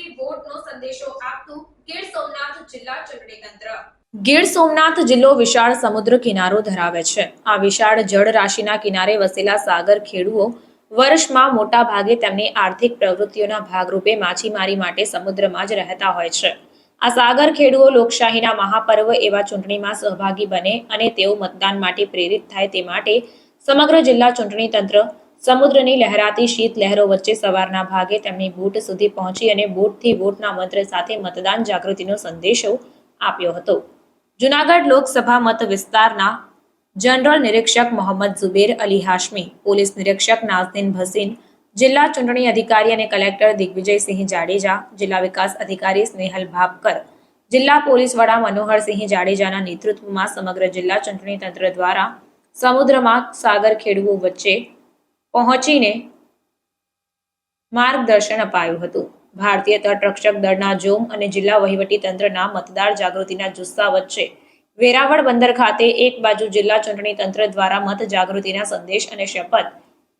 વોટથી વોટનો સંદેશો આપતું ગીર સોમનાથ જિલ્લા ચૂંટણી તંત્ર. ગીર સોમનાથ જિલ્લો વિશાળ સમુદ્ર કિનારો ધરાવે છે. આ વિશાળ જળ રાશિના કિનારે વસેલા સાગર ખેડૂઓ વર્ષમાં મોટા ભાગે તેમની આર્થિક પ્રવૃત્તિઓના ભાગરૂપે માછીમારી માટે સમુદ્રમાં જ રહેતા હોય છે. આ સાગર ખેડૂઓ લોકશાહીના મહાપર્વ એવા ચૂંટણીમાં સહભાગી બને અને તેઓ મતદાન માટે પ્રેરિત થાય તે માટે સમગ્ર જિલ્લા ચૂંટણી તંત્ર સમુદ્રની લહેરાતી શીત લહેરો વચ્ચે સવારના ભાગે તેમની બૂટ સુધી પહોંચી અને બૂટથી વોટના મંત્ર સાથે મતદાન જાગૃતિનો સંદેશો આપ્યો હતો. જુનાગઢ લોકસભા મત વિસ્તારના જનરલ નિરીક્ષક મોહમ્મદ ઝુબેર અલી હાશમી, પોલીસ નિરીક્ષક નાઝનીન ભસીન, જિલ્લા ચૂંટણી અધિકારી અને કલેક્ટર દિગ્વિજયસિંહ જાડેજા, જિલ્લા વિકાસ અધિકારી સ્નેહલ ભાપકર જિલ્લા પોલીસ વડા મનોહરસિંહ જાડેજાના નેતૃત્વમાં સમગ્ર જિલ્લા ચૂંટણી તંત્ર દ્વારા સમુદ્રમાં સાગર ખેડૂઓ વચ્ચે પહોંચીને માર્ગદર્શન અપાયું હતું. ભારતીય તટરક્ષક દળના જોમ અને જિલ્લા વહીવટી તંત્રના મતદાર જાગૃતિના જુસ્સા વચ્ચે વેરાવળ બંદર ખાતે એક બાજુ જિલ્લા ચૂંટણી તંત્ર દ્વારા મત જાગૃતિના સંદેશ અને શપથ,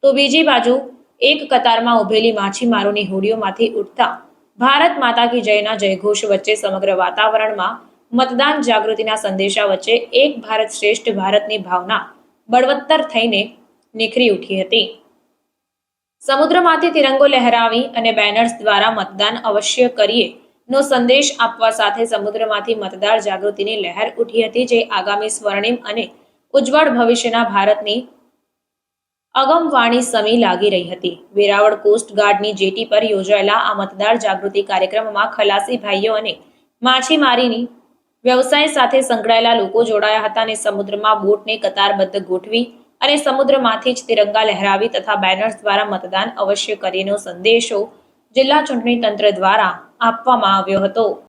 તો બીજી બાજુ એક કતારમાં ઉભેલી માછીમારોની હોડીઓમાંથી ઉઠતા ભારત માતા કી જયના જયઘોષ વચ્ચે સમગ્ર વાતાવરણમાં મતદાન જાગૃતિના સંદેશા વચ્ચે એક ભારત શ્રેષ્ઠ ભારતની ભાવના બળવત્તર થઈને નીખરી ઉઠી હતી. સમુદ્રમાંથી તિરંગો લહેરાવી અને બેનર્સ દ્વારા મતદાન અવશ્ય કરીએ, નો સંદેશ આપવા સાથે સમુદ્રમાંથી મતદાર જાગૃતિની લહેર ઉઠી હતી, જે આગામી સ્વર્ણિમ અને ઉજ્જવળ ભવિષ્યના ભારતની અગમવાણી સમી લાગી રહી હતી. વેરાવળ કોસ્ટ ગાર્ડની જેટી પર યોજાયેલા આ મતદાર જાગૃતિ કાર્યક્રમમાં ખલાસી ભાઈઓ અને માછીમારીની વ્યવસાય સાથે સંકળાયેલા લોકો જોડાયા હતા અને સમુદ્રમાં બોટને કતારબદ્ધ ગોઠવી અને સમુદ્રમાંથી જ તિરંગા લહેરાવી તથા બેનર્સ દ્વારા મતદાન અવશ્ય કરીનો સંદેશો જિલ્લા ચૂંટણી તંત્ર દ્વારા આપવામાં આવ્યો હતો.